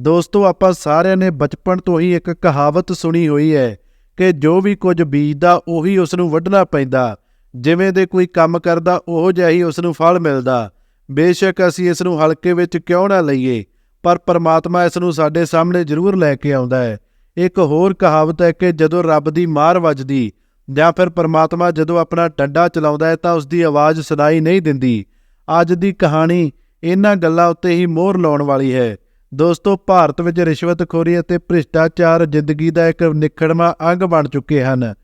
ਦੋਸਤੋ, ਆਪਾਂ ਸਾਰਿਆਂ ਨੇ ਬਚਪਨ ਤੋਂ ਹੀ ਇੱਕ ਕਹਾਵਤ ਸੁਣੀ ਹੋਈ ਹੈ ਕਿ ਜੋ ਵੀ ਕੁਝ ਬੀਜਦਾ, ਉਹੀ ਉਸ ਨੂੰ ਵੱਢਣਾ ਪੈਂਦਾ। ਜਿਵੇਂ ਦੇ ਕੋਈ ਕੰਮ ਕਰਦਾ, ਉਹੋ ਜਿਹਾ ਹੀ ਉਸ ਨੂੰ ਫਲ ਮਿਲਦਾ। ਬੇਸ਼ੱਕ ਅਸੀਂ ਇਸ ਨੂੰ ਹਲਕੇ ਵਿੱਚ ਕਿਉਂ ਨਾ ਲਈਏ, ਪਰ ਪਰਮਾਤਮਾ ਇਸ ਨੂੰ ਸਾਡੇ ਸਾਹਮਣੇ ਜ਼ਰੂਰ ਲੈ ਕੇ ਆਉਂਦਾ ਹੈ। ਇੱਕ ਹੋਰ ਕਹਾਵਤ ਹੈ ਕਿ ਜਦੋਂ ਰੱਬ ਦੀ ਮਾਰ ਵੱਜਦੀ ਜਾਂ ਫਿਰ ਪਰਮਾਤਮਾ ਜਦੋਂ ਆਪਣਾ ਡੰਡਾ ਚਲਾਉਂਦਾ ਹੈ ਤਾਂ ਉਸ ਦੀ ਆਵਾਜ਼ ਸੁਣਾਈ ਨਹੀਂ ਦਿੰਦੀ। ਅੱਜ ਦੀ ਕਹਾਣੀ ਇਹਨਾਂ ਗੱਲਾਂ ਉੱਤੇ ਹੀ ਮੋਹਰ ਲਾਉਣ ਵਾਲੀ ਹੈ। ਦੋਸਤੋ, ਭਾਰਤ ਵਿੱਚ ਰਿਸ਼ਵਤਖੋਰੀ ਅਤੇ ਭ੍ਰਿਸ਼ਟਾਚਾਰ ਜ਼ਿੰਦਗੀ ਦਾ ਇੱਕ ਨਿਖੜਵਾਂ ਅੰਗ ਬਣ ਚੁੱਕੇ ਹਨ।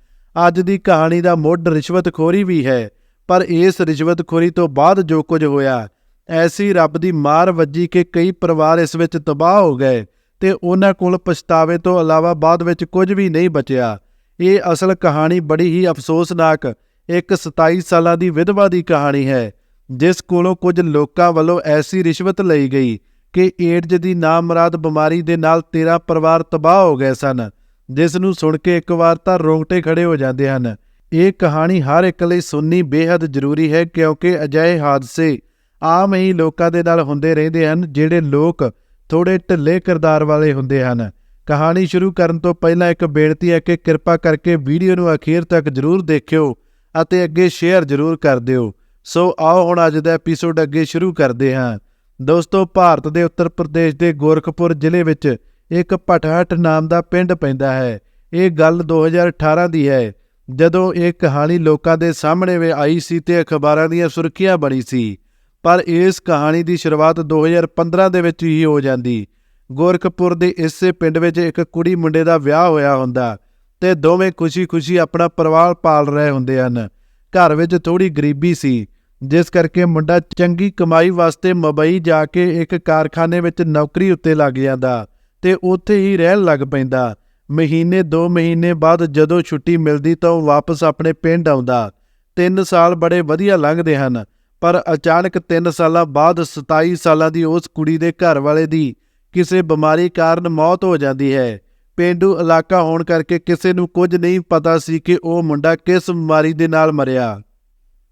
ਅੱਜ ਦੀ ਕਹਾਣੀ ਦਾ ਮੁੱਢ ਰਿਸ਼ਵਤਖੋਰੀ ਵੀ ਹੈ, ਪਰ ਇਸ ਰਿਸ਼ਵਤਖੋਰੀ ਤੋਂ ਬਾਅਦ ਜੋ ਕੁਝ ਹੋਇਆ, ਐਸੀ ਰੱਬ ਦੀ ਮਾਰ ਵੱਜੀ ਕਿ ਕਈ ਪਰਿਵਾਰ ਇਸ ਵਿੱਚ ਤਬਾਹ ਹੋ ਗਏ ਤੇ ਉਹਨਾਂ ਕੋਲ ਪਛਤਾਵੇ ਤੋਂ ਇਲਾਵਾ ਬਾਅਦ ਵਿੱਚ ਕੁਝ ਵੀ ਨਹੀਂ ਬਚਿਆ। ਇਹ ਅਸਲ ਕਹਾਣੀ ਬੜੀ ਹੀ ਅਫਸੋਸਨਾਕ, ਇੱਕ 27 ਸਾਲਾਂ ਦੀ ਵਿਧਵਾ ਦੀ ਕਹਾਣੀ ਹੈ, ਜਿਸ ਕੋਲੋਂ ਕੁਝ ਲੋਕਾਂ ਵੱਲੋਂ ਐਸੀ ਰਿਸ਼ਵਤ ਲਈ ਗਈ ਕਿ ਏਡਜ਼ ਦੀ ਨਾਮਰਾਦ ਬਿਮਾਰੀ ਦੇ ਨਾਲ 13 ਪਰਿਵਾਰ ਤਬਾਹ ਹੋ ਗਏ ਸਨ, ਜਿਸ ਨੂੰ ਸੁਣ ਕੇ ਇੱਕ ਵਾਰ ਤਾਂ ਰੋਂਗਟੇ ਖੜੇ ਹੋ ਜਾਂਦੇ ਹਨ। ਇਹ ਕਹਾਣੀ ਹਰ ਇੱਕ ਲਈ ਸੁਣਨੀ ਬੇहद ਜ਼ਰੂਰੀ ਹੈ, ਕਿਉਂਕਿ ਅਜਿਹੇ ਹਾਦਸੇ ਆਮ ਹੀ ਲੋਕਾਂ ਦੇ ਨਾਲ ਹੁੰਦੇ ਰਹਿੰਦੇ ਹਨ, ਜਿਹੜੇ ਲੋਕ ਥੋੜੇ ਢਿੱਲੇ ਕਿਰਦਾਰ ਵਾਲੇ ਹੁੰਦੇ ਹਨ। ਕਹਾਣੀ ਸ਼ੁਰੂ ਕਰਨ ਤੋਂ ਪਹਿਲਾਂ ਇੱਕ ਬੇਨਤੀ ਹੈ ਕਿ ਕਿਰਪਾ ਕਰਕੇ ਵੀਡੀਓ ਨੂੰ ਅਖੀਰ ਤੱਕ ਜ਼ਰੂਰ ਦੇਖਿਓ ਅਤੇ ਅੱਗੇ ਸ਼ੇਅਰ ਜ਼ਰੂਰ ਕਰ ਦਿਓ। ਸੋ ਆਓ ਹੁਣ ਅੱਜ ਦਾ ਐਪੀਸੋਡ ਅੱਗੇ ਸ਼ੁਰੂ ਕਰਦੇ ਹਾਂ। ਦੋਸਤੋ, ਭਾਰਤ ਦੇ ਉੱਤਰ ਪ੍ਰਦੇਸ਼ ਦੇ ਗੋਰਖਪੁਰ ਜ਼ਿਲ੍ਹੇ ਵਿੱਚ ਇੱਕ ਭਟਹਟ ਨਾਮ ਦਾ ਪਿੰਡ ਪੈਂਦਾ ਹੈ। ਇਹ ਗੱਲ 2018 ਦੀ ਹੈ। ਜਦੋਂ ਇਹ ਕਹਾਣੀ ਲੋਕਾਂ ਦੇ ਸਾਹਮਣੇ ਵੇ ਆਈ ਸੀ ਤੇ ਅਖਬਾਰਾਂ ਦੀਆਂ ਸੁਰਖੀਆਂ ਬਣੀ ਸੀ। ਪਰ ਇਸ ਕਹਾਣੀ ਦੀ ਸ਼ੁਰੂਆਤ 2015 ਦੇ ਵਿੱਚ ਹੀ ਹੋ ਜਾਂਦੀ। ਗੋਰਖਪੁਰ ਦੇ ਇਸੇ ਪਿੰਡ ਵਿੱਚ ਇੱਕ ਕੁੜੀ ਮੁੰਡੇ ਦਾ ਵਿਆਹ ਹੋਇਆ ਹੁੰਦਾ ਤੇ ਦੋਵੇਂ ਖੁਸ਼ੀ-ਖੁਸ਼ੀ ਆਪਣਾ ਪਰਿਵਾਰ ਪਾਲ ਰਹੇ ਹੁੰਦੇ ਹਨ। ਘਰ ਵਿੱਚ ਥੋੜੀ ਗਰੀਬੀ ਸੀ। ਜਿਸ ਕਰਕੇ ਮੁੰਡਾ ਚੰਗੀ ਕਮਾਈ ਵਾਸਤੇ ਮੁੰਬਈ ਜਾ ਕੇ ਇੱਕ ਕਾਰਖਾਨੇ ਵਿੱਚ ਨੌਕਰੀ ਉੱਤੇ ਲੱਗ ਜਾਂਦਾ ਤੇ ਉੱਥੇ ਹੀ ਰਹਿਣ ਲੱਗ ਪੈਂਦਾ। ਮਹੀਨੇ 2 ਮਹੀਨੇ ਬਾਅਦ ਜਦੋਂ ਛੁੱਟੀ ਮਿਲਦੀ ਤਾਂ ਉਹ ਵਾਪਸ ਆਪਣੇ ਪਿੰਡ ਆਉਂਦਾ। 3 ਸਾਲ ਬੜੇ ਵਧੀਆ ਲੰਘਦੇ ਹਨ, ਪਰ ਅਚਾਨਕ 3 ਸਾਲਾਂ ਬਾਅਦ 27 ਸਾਲਾਂ ਦੀ ਉਸ ਕੁੜੀ ਦੇ ਘਰ ਵਾਲੇ ਦੀ ਕਿਸੇ ਬਿਮਾਰੀ ਕਾਰਨ ਮੌਤ ਹੋ ਜਾਂਦੀ ਹੈ। ਪਿੰਡੂ ਇਲਾਕਾ ਹੋਣ ਕਰਕੇ ਕਿਸੇ ਨੂੰ ਕੁਝ ਨਹੀਂ ਪਤਾ ਸੀ ਕਿ ਉਹ ਮੁੰਡਾ ਕਿਸ ਬਿਮਾਰੀ ਦੇ ਨਾਲ ਮਰਿਆ।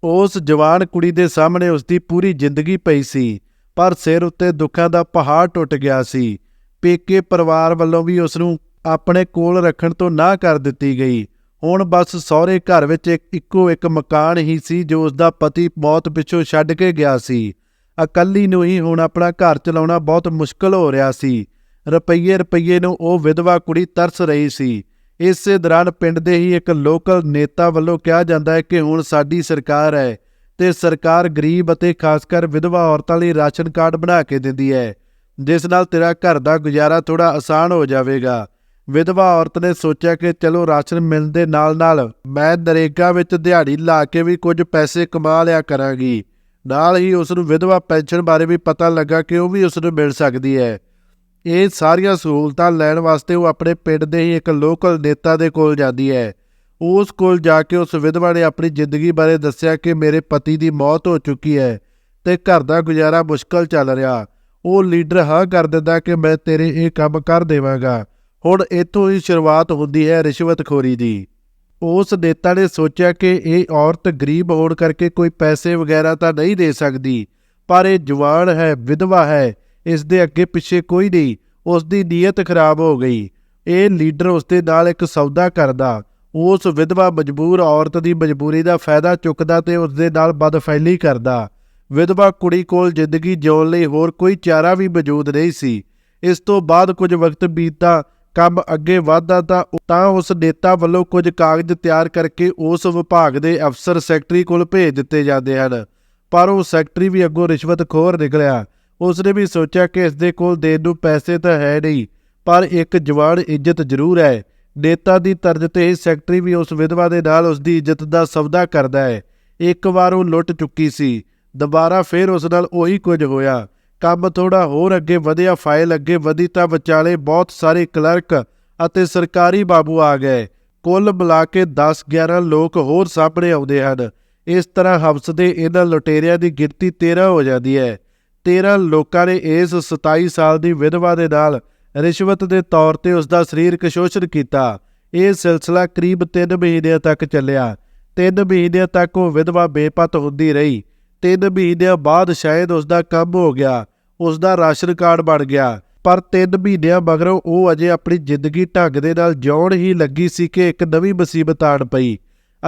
ਉਸ ਜਵਾਨ ਕੁੜੀ ਦੇ ਸਾਹਮਣੇ ਉਸ ਦੀ ਪੂਰੀ ਜ਼ਿੰਦਗੀ ਪਈ ਸੀ, ਪਰ ਸਿਰ ਉੱਤੇ ਦੁੱਖਾਂ ਦਾ ਪਹਾੜ ਟੁੱਟ ਗਿਆ ਸੀ। ਪੇਕੇ ਪਰਿਵਾਰ ਵੱਲੋਂ ਵੀ ਉਸ ਨੂੰ ਆਪਣੇ ਕੋਲ ਰੱਖਣ ਤੋਂ ਨਾ ਕਰ ਦਿੱਤੀ ਗਈ। ਹੁਣ ਬਸ ਸਹੁਰੇ ਘਰ ਵਿੱਚ ਇੱਕ, ਇੱਕੋ ਇੱਕ ਮਕਾਨ ਹੀ ਸੀ ਜੋ ਉਸ ਦਾ ਪਤੀ ਮੌਤ ਪਿੱਛੋਂ ਛੱਡ ਕੇ ਗਿਆ ਸੀ। ਇਕੱਲੀ ਨੂੰ ਹੀ ਹੁਣ ਆਪਣਾ ਘਰ ਚਲਾਉਣਾ ਬਹੁਤ ਮੁਸ਼ਕਲ ਹੋ ਰਿਹਾ ਸੀ। ਰੁਪਈਏ ਰੁਪਈਏ ਨੂੰ ਉਹ ਵਿਧਵਾ ਕੁੜੀ ਤਰਸ ਰਹੀ ਸੀ। ਇਸੇ ਦੌਰਾਨ ਪਿੰਡ ਦੇ ਹੀ ਇੱਕ ਲੋਕਲ ਨੇਤਾ ਵੱਲੋਂ ਕਿਹਾ ਜਾਂਦਾ ਹੈ ਕਿ ਹੁਣ ਸਾਡੀ ਸਰਕਾਰ ਹੈ ਤੇ ਸਰਕਾਰ ਗਰੀਬ ਅਤੇ ਖਾਸ ਕਰ ਵਿਧਵਾ ਔਰਤਾਂ ਲਈ ਰਾਸ਼ਨ ਕਾਰਡ ਬਣਾ ਕੇ ਦਿੰਦੀ ਹੈ, ਜਿਸ ਨਾਲ ਤੇਰਾ ਘਰ ਦਾ ਗੁਜ਼ਾਰਾ ਥੋੜਾ ਆਸਾਨ ਹੋ ਜਾਵੇਗਾ। ਵਿਧਵਾ ਔਰਤ ਨੇ ਸੋਚਿਆ ਕਿ ਚਲੋ ਰਾਸ਼ਨ ਮਿਲਣ ਦੇ ਨਾਲ-ਨਾਲ ਮੈਂ ਨਰੇਗਾ ਵਿੱਚ ਦਿਹਾੜੀ ਲਾ ਕੇ ਵੀ ਕੁਝ ਪੈਸੇ ਕਮਾ ਲਿਆ ਕਰਾਂਗੀ। ਨਾਲ ਹੀ ਉਸ ਨੂੰ ਵਿਧਵਾ ਪੈਨਸ਼ਨ ਬਾਰੇ ਵੀ ਪਤਾ ਲੱਗਾ ਕਿ ਉਹ ਵੀ ਉਸ ਨੂੰ ਮਿਲ ਸਕਦੀ ਹੈ। ਇਹ ਸਾਰੀਆਂ ਸਹੂਲਤਾਂ ਲੈਣ ਵਾਸਤੇ ਉਹ ਆਪਣੇ ਪਿੰਡ ਦੇ ਹੀ ਇੱਕ ਲੋਕਲ ਨੇਤਾ ਦੇ ਕੋਲ ਜਾਂਦੀ ਹੈ। ਉਸ ਕੋਲ ਜਾ ਕੇ ਉਸ ਵਿਧਵਾ ਨੇ ਆਪਣੀ ਜ਼ਿੰਦਗੀ ਬਾਰੇ ਦੱਸਿਆ ਕਿ ਮੇਰੇ ਪਤੀ ਦੀ ਮੌਤ ਹੋ ਚੁੱਕੀ ਹੈ ਤੇ ਘਰ ਦਾ ਗੁਜ਼ਾਰਾ ਮੁਸ਼ਕਲ ਚੱਲ ਰਿਹਾ। ਉਹ ਲੀਡਰ ਹਾਂ ਕਰ ਦਿੰਦਾ ਕਿ ਮੈਂ ਤੇਰੇ ਇਹ ਕੰਮ ਕਰ ਦੇਵਾਂਗਾ। ਹੁਣ ਇੱਥੋਂ ਹੀ ਸ਼ੁਰੂਆਤ ਹੁੰਦੀ ਹੈ ਰਿਸ਼ਵਤਖੋਰੀ ਦੀ। ਉਸ ਨੇਤਾ ਨੇ ਸੋਚਿਆ ਕਿ ਇਹ ਔਰਤ ਗਰੀਬ ਹੋਣ ਕਰਕੇ ਕੋਈ ਪੈਸੇ ਵਗੈਰਾ ਤਾਂ ਨਹੀਂ ਦੇ ਸਕਦੀ, ਪਰ ਇਹ ਜਵਾਨ ਹੈ, ਵਿਧਵਾ ਹੈ। ਇਸ ਦੇ ਅੱਗੇ ਪਿੱਛੇ ਕੋਈ ਨਹੀਂ, ਉਸ ਦੀ ਨੀਅਤ ਖਰਾਬ ਹੋ ਗਈ। ਇਹ ਲੀਡਰ ਉਸ ਦੇ ਨਾਲ ਇੱਕ ਸੌਦਾ ਕਰਦਾ। ਉਸ ਵਿਧਵਾ ਮਜਬੂਰ ਔਰਤ ਦੀ ਮਜਬੂਰੀ ਦਾ ਫਾਇਦਾ ਚੁੱਕਦਾ ਤੇ ਉਸ ਦੇ ਨਾਲ ਬਦਫੈਲੀ ਕਰਦਾ। ਵਿਧਵਾ ਕੁੜੀ ਕੋਲ ਜ਼ਿੰਦਗੀ ਜਿਉਣ ਲਈ ਹੋਰ ਕੋਈ ਚਾਰਾ ਵੀ ਮੌਜੂਦ ਨਹੀਂ ਸੀ। ਇਸ ਤੋਂ ਬਾਅਦ ਕੁਝ ਵਕਤ ਬੀਤਦਾ, ਕੰਮ ਅੱਗੇ ਵਧਦਾ ਤਾਂ ਤਾਂ ਉਸ ਨੇਤਾ ਵੱਲੋਂ ਕੁਝ ਕਾਗਜ਼ ਤਿਆਰ ਕਰਕੇ ਉਸ ਵਿਭਾਗ ਦੇ ਅਫਸਰ ਸੈਕਟਰੀ ਕੋਲ ਭੇਜ ਦਿੱਤੇ ਜਾਂਦੇ ਹਨ। ਪਰ ਉਹ ਸੈਕਟਰੀ ਵੀ ਅੱਗੋਂ ਰਿਸ਼ਵਤਖੋਰ ਨਿਕਲਿਆ। ਉਸਨੇ ਵੀ ਸੋਚਿਆ ਕਿ ਇਸ ਦੇ ਕੋਲ ਦੇਣ ਨੂੰ ਪੈਸੇ ਤਾਂ ਹੈ ਨਹੀਂ, ਪਰ ਇੱਕ ਜਵਾਨ ਇੱਜ਼ਤ ਜ਼ਰੂਰ ਹੈ। ਨੇਤਾ ਦੀ ਤਰਜ਼ ਤੇ ਸੈਕਟਰੀ ਵੀ ਉਸ ਵਿਧਵਾ ਦੇ ਨਾਲ ਉਸ ਦੀ ਇੱਜ਼ਤ ਦਾ ਸੌਦਾ ਕਰਦਾ ਹੈ। ਇੱਕ ਵਾਰ ਉਹ ਲੁੱਟ ਚੁੱਕੀ ਸੀ। ਦੁਬਾਰਾ ਫੇਰ ਉਸ ਨਾਲ ਉਹੀ ਕੁਝ ਹੋਇਆ। ਕੰਮ ਥੋੜਾ ਹੋਰ ਅੱਗੇ ਵਧਿਆ, ਫਾਈਲ ਅੱਗੇ ਵਧੀ ਤਾਂ ਵਿਚਾਲੇ ਬਹੁਤ ਸਾਰੇ ਕਲਰਕ ਅਤੇ ਸਰਕਾਰੀ ਬਾਬੂ ਆ ਗਏ। ਕੁੱਲ ਮਿਲਾ ਕੇ 10-11 ਲੋਕ ਹੋਰ ਸਾਹਮਣੇ ਆਉਂਦੇ ਹਨ। ਇਸ ਤਰ੍ਹਾਂ ਹਵਸਦੇ ਇਹਨਾਂ ਲੁਟੇਰਿਆਂ ਦੀ ਗਿਣਤੀ 13 ਹੋ ਜਾਂਦੀ ਹੈ। 13 ਲੋਕਾਂ ਨੇ ਇਸ 27 ਸਾਲ ਦੀ ਵਿਧਵਾ ਦੇ ਨਾਲ ਰਿਸ਼ਵਤ ਦੇ ਤੌਰ ਤੇ ਉਸ ਦਾ ਸਰੀਰਕ ਸ਼ੋਸ਼ਣ ਕੀਤਾ। ਇਹ ਸਿਲਸਿਲਾ ਕਰੀਬ 3 ਮਹੀਨਿਆਂ ਤੱਕ ਚੱਲਿਆ। 3 ਮਹੀਨਿਆਂ ਤੱਕ ਉਹ ਵਿਧਵਾ ਬੇਪਤ ਹੁੰਦੀ ਰਹੀ। 3 ਮਹੀਨਿਆਂ ਬਾਅਦ ਸ਼ਾਇਦ ਉਸ ਦਾ ਕੰਮ ਹੋ ਗਿਆ। ਉਸ ਦਾ ਰਾਸ਼ਨ ਕਾਰਡ ਬਣ ਗਿਆ। ਪਰ 3 ਮਹੀਨਿਆਂ ਮਗਰੋਂ ਉਹ ਅਜੇ ਆਪਣੀ ਜ਼ਿੰਦਗੀ ਢੰਗ ਦੇ ਨਾਲ ਜਿਉਣ ਹੀ ਲੱਗੀ ਸੀ ਕਿ ਇੱਕ ਨਵੀਂ ਮੁਸੀਬਤ ਆਣ ਪਈ।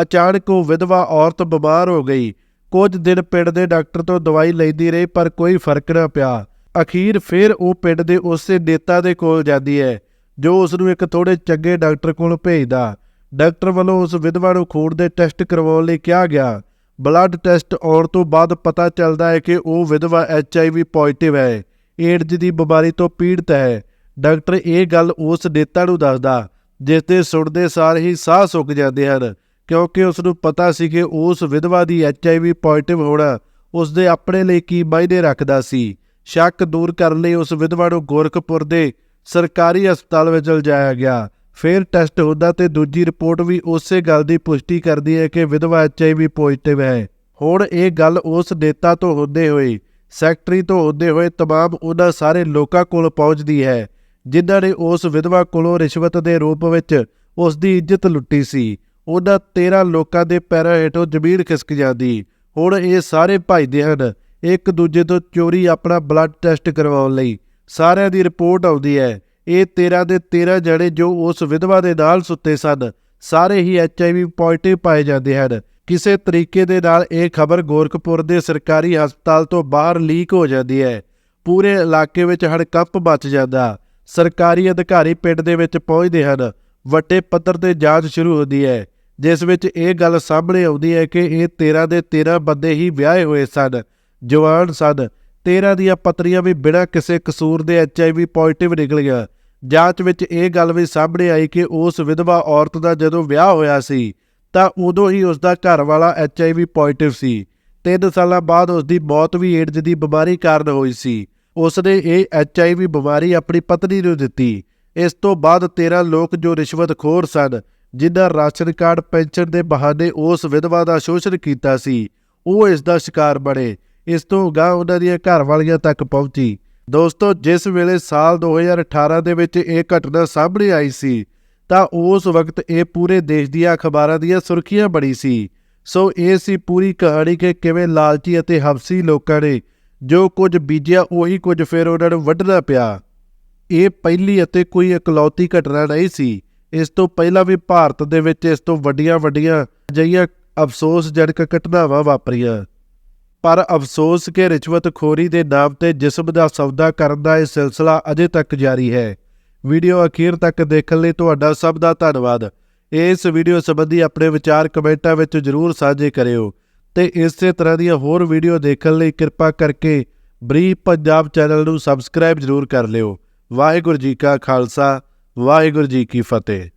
ਅਚਾਨਕ ਉਹ ਵਿਧਵਾ ਔਰਤ ਬਿਮਾਰ ਹੋ ਗਈ। ਕੁਝ ਦਿਨ ਪਿੰਡ ਦੇ ਡਾਕਟਰ ਤੋਂ ਦਵਾਈ ਲੈਂਦੀ ਰਹੀ, ਪਰ ਕੋਈ ਫ਼ਰਕ ਨਾ ਪਿਆ। ਅਖੀਰ ਫਿਰ ਉਹ ਪਿੰਡ ਦੇ ਉਸੇ ਨੇਤਾ ਦੇ ਕੋਲ ਜਾਂਦੀ ਹੈ, ਜੋ ਉਸ ਨੂੰ ਇੱਕ ਥੋੜੇ ਚੰਗੇ ਡਾਕਟਰ ਕੋਲ ਭੇਜਦਾ। ਡਾਕਟਰ ਵੱਲੋਂ ਉਸ ਵਿਧਵਾ ਨੂੰ ਖੂਨ ਦੇ ਟੈਸਟ ਕਰਵਾਉਣ ਲਈ ਕਿਹਾ ਗਿਆ। ਬਲੱਡ ਟੈਸਟ ਆਉਣ ਤੋਂ ਬਾਅਦ ਪਤਾ ਚੱਲਦਾ ਹੈ ਕਿ ਉਹ ਵਿਧਵਾ ਐਚਆਈਵੀ ਪੋਜ਼ਿਟਿਵ ਹੈ। ਏਡਜ਼ ਦੀ ਬਿਮਾਰੀ ਤੋਂ ਪੀੜਤ ਹੈ। ਡਾਕਟਰ ਇਹ ਗੱਲ ਉਸ ਨੇਤਾ ਨੂੰ ਦੱਸਦਾ ਜਿਸ ਦੇ ਸੁਣਦੇ ਸਾਰ ਹੀ ਸਾਹ ਸੁੱਕ ਜਾਂਦੇ ਹਨ। ਕਿਉਂਕਿ ਉਸ ਨੂੰ ਪਤਾ ਸੀ ਕਿ ਉਸ ਵਿਧਵਾ ਦੀ ਐਚਆਈਵੀ ਪੋਜ਼ਿਟਿਵ ਹੋਣਾ ਉਸ ਦੇ ਆਪਣੇ ਲਈ ਕੀ ਮਾਇਨੇ ਰੱਖਦਾ ਸੀ ਸ਼ੱਕ ਦੂਰ ਕਰਨ ਲਈ ਉਸ ਵਿਧਵਾ ਨੂੰ ਗੋਰਖਪੁਰ ਦੇ ਸਰਕਾਰੀ ਹਸਪਤਾਲ ਵਿੱਚ ਲਿਜਾਇਆ ਗਿਆ ਫਿਰ ਟੈਸਟ ਹੁੰਦਾ ਤੇ ਦੂਜੀ ਰਿਪੋਰਟ ਵੀ ਉਸੇ ਗੱਲ ਦੀ ਪੁਸ਼ਟੀ ਕਰਦੀ ਹੈ ਕਿ ਵਿਧਵਾ ਐਚਆਈਵੀ ਪੋਜ਼ਿਟਿਵ ਹੈ ਹੁਣ ਇਹ ਗੱਲ ਉਸ ਨੇਤਾ ਤੋਂ ਹੁੰਦੇ ਹੋਏ ਸੈਕਟਰੀ ਤੋਂ ਹੁੰਦੇ ਹੋਏ तमाम ਉਹਨਾਂ ਸਾਰੇ ਲੋਕਾਂ ਕੋਲ ਪਹੁੰਚਦੀ ਹੈ ਜਿਨ੍ਹਾਂ ਨੇ ਉਸ ਵਿਧਵਾ ਕੋਲੋਂ ਰਿਸ਼ਵਤ ਦੇ ਰੂਪ ਵਿੱਚ ਉਸ ਦੀ ਇੱਜ਼ਤ ਲੁੱਟੀ ਸੀ ਉਹਨਾਂ 13 ਲੋਕਾਂ ਦੇ ਪੈਰਾਂ ਹੇਠੋਂ ਜ਼ਮੀਨ ਖਿਸਕ ਜਾਂਦੀ। ਹੁਣ ਇਹ ਸਾਰੇ ਭਜਦੇ ਹਨ। ਇੱਕ ਦੂਜੇ ਤੋਂ ਚੋਰੀ ਆਪਣਾ ਬਲੱਡ ਟੈਸਟ ਕਰਵਾਉਣ ਲਈ। ਸਾਰਿਆਂ ਦੀ ਰਿਪੋਰਟ ਆਉਂਦੀ ਹੈ। ਇਹ 13 ਦੇ 13 ਜਣੇ ਜੋ ਉਸ ਵਿਧਵਾ ਦੇ ਨਾਲ ਸੁੱਤੇ ਸਨ, ਸਾਰੇ ਹੀ ਐਚਆਈਵੀ ਪੋਜ਼ਿਟਿਵ ਪਾਏ ਜਾਂਦੇ ਹਨ। ਕਿਸੇ ਤਰੀਕੇ ਦੇ ਨਾਲ ਇਹ ਖਬਰ ਗੋਰਖਪੁਰ ਦੇ ਸਰਕਾਰੀ ਹਸਪਤਾਲ ਤੋਂ ਬਾਹਰ ਲੀਕ ਹੋ ਜਾਂਦੀ ਹੈ। ਪੂਰੇ ਇਲਾਕੇ ਵਿੱਚ ਹੜਕੰਪ ਮਚ ਜਾਂਦਾ। ਸਰਕਾਰੀ ਅਧਿਕਾਰੀ ਪਿੰਡ ਦੇ ਵਿੱਚ ਪਹੁੰਚਦੇ ਹਨ। ਵੱਡੇ ਪੱਧਰ ਤੇ ਜਾਂਚ ਸ਼ੁਰੂ ਹੁੰਦੀ ਹੈ। ਜਿਸ ਵਿੱਚ ਇਹ ਗੱਲ ਸਾਹਮਣੇ ਆਉਂਦੀ ਹੈ ਕਿ ਇਹ 13 ਦੇ 13 ਬੰਦੇ ਹੀ ਵਿਆਹੇ ਹੋਏ ਸਨ, ਜਵਾਨ ਸਨ। 13 ਦੀਆਂ ਪਤਰੀਆਂ ਵੀ ਬਿਨਾਂ ਕਿਸੇ ਕਸੂਰ ਦੇ ਐਚਆਈਵੀ ਪੋਜ਼ਿਟਿਵ ਨਿਕਲੀਆਂ। ਜਾਂਚ ਵਿੱਚ ਇਹ ਗੱਲ ਵੀ ਸਾਹਮਣੇ ਆਈ ਕਿ ਉਸ ਵਿਧਵਾ ਔਰਤ ਦਾ ਜਦੋਂ ਵਿਆਹ ਹੋਇਆ ਸੀ, ਤਾਂ ਉਦੋਂ ਹੀ ਉਸ ਦਾ ਘਰ ਵਾਲਾ ਐਚਆਈਵੀ ਪੋਜ਼ਿਟਿਵ ਸੀ। ਤਿੰਨ ਸਾਲਾਂ ਬਾਅਦ ਉਸ ਦੀ ਮੌਤ ਵੀ ਏਡਜ਼ ਦੀ ਬਿਮਾਰੀ ਕਾਰਨ ਹੋਈ ਸੀ। ਉਸ ਨੇ ਇਹ ਐਚਆਈਵੀ ਬਿਮਾਰੀ ਆਪਣੀ ਪਤਨੀ ਨੂੰ ਦਿੱਤੀ। ਇਸ ਤੋਂ ਬਾਅਦ 13 ਲੋਕ ਜੋ ਰਿਸ਼ਵਤਖੋਰ ਸਨ ਜਿਨ੍ਹਾਂ ਰਾਸ਼ਨ ਕਾਰਡ, ਪੈਨਸ਼ਨ ਦੇ ਬਹਾਨੇ ਉਸ ਵਿਧਵਾ ਦਾ ਸ਼ੋਸ਼ਣ ਕੀਤਾ ਸੀ, ਉਹ ਇਸ ਦਾ ਸ਼ਿਕਾਰ ਬਣੇ। ਇਸ ਤੋਂ ਅਗਾਂਹ ਉਹਨਾਂ ਦੀਆਂ ਘਰ ਵਾਲੀਆਂ ਤੱਕ ਪਹੁੰਚੀ। ਦੋਸਤੋ, ਜਿਸ ਵੇਲੇ ਸਾਲ 2018 ਦੇ ਵਿੱਚ ਇਹ ਘਟਨਾ ਸਾਹਮਣੇ ਆਈ ਸੀ, ਤਾਂ ਉਸ ਵਕਤ ਇਹ ਪੂਰੇ ਦੇਸ਼ ਦੀਆਂ ਅਖਬਾਰਾਂ ਦੀਆਂ ਸੁਰਖੀਆਂ ਬਣੀ ਸੀ। ਸੋ ਇਹ ਸੀ ਪੂਰੀ ਕਹਾਣੀ ਕਿ ਕਿਵੇਂ ਲਾਲਚੀ ਅਤੇ ਹਫਸੀ ਲੋਕਾਂ ਨੇ ਜੋ ਕੁਝ ਬੀਜਿਆ, ਉਹੀ ਕੁਝ ਫਿਰ ਉਹਨਾਂ ਨੂੰ ਵੱਢਣਾ ਪਿਆ। ਇਹ ਪਹਿਲੀ ਅਤੇ ਕੋਈ ਇਕਲੌਤੀ ਘਟਨਾ ਨਹੀਂ ਸੀ। ਇਸ ਤੋਂ ਪਹਿਲਾਂ ਵੀ ਭਾਰਤ ਦੇ ਵਿੱਚ ਇਸ ਤੋਂ ਵੱਡੀਆਂ ਵੱਡੀਆਂ ਅਜਿਹੀਆਂ ਅਫਸੋਸਜਨਕ ਘਟਨਾਵਾਂ ਵਾਪਰੀਆਂ। ਪਰ ਅਫਸੋਸ ਕਿ ਰਿਸ਼ਵਤਖੋਰੀ ਦੇ ਨਾਮ ਤੇ ਜਿਸਮ ਦਾ ਸੌਦਾ ਕਰਨ ਦਾ ਇਹ ਸਿਲਸਿਲਾ ਅਜੇ ਤੱਕ ਜਾਰੀ ਹੈ। ਵੀਡੀਓ ਅਖੀਰ ਤੱਕ ਦੇਖਣ ਲਈ ਤੁਹਾਡਾ ਸਭ ਦਾ ਧੰਨਵਾਦ। ਇਸ ਵੀਡੀਓ ਸੰਬੰਧੀ ਆਪਣੇ ਵਿਚਾਰ ਕਮੈਂਟਾਂ ਵਿੱਚ ਜਰੂਰ ਸਾਂਝੇ ਕਰਿਓ ਤੇ ਇਸੇ ਤਰ੍ਹਾਂ ਦੀਆਂ ਹੋਰ ਵੀਡੀਓ ਦੇਖਣ ਲਈ ਕਿਰਪਾ ਕਰਕੇ ਬਰੀਫ ਪੰਜਾਬ ਚੈਨਲ ਨੂੰ ਸਬਸਕ੍ਰਾਈਬ ਜਰੂਰ ਕਰ ਲਿਓ। ਵਾਹਿਗੁਰੂ ਜੀ ਕਾ ਖਾਲਸਾ। ਵਾਹਿਗੁਰੂ ਜੀ ਕੀ ਫਤਿਹ।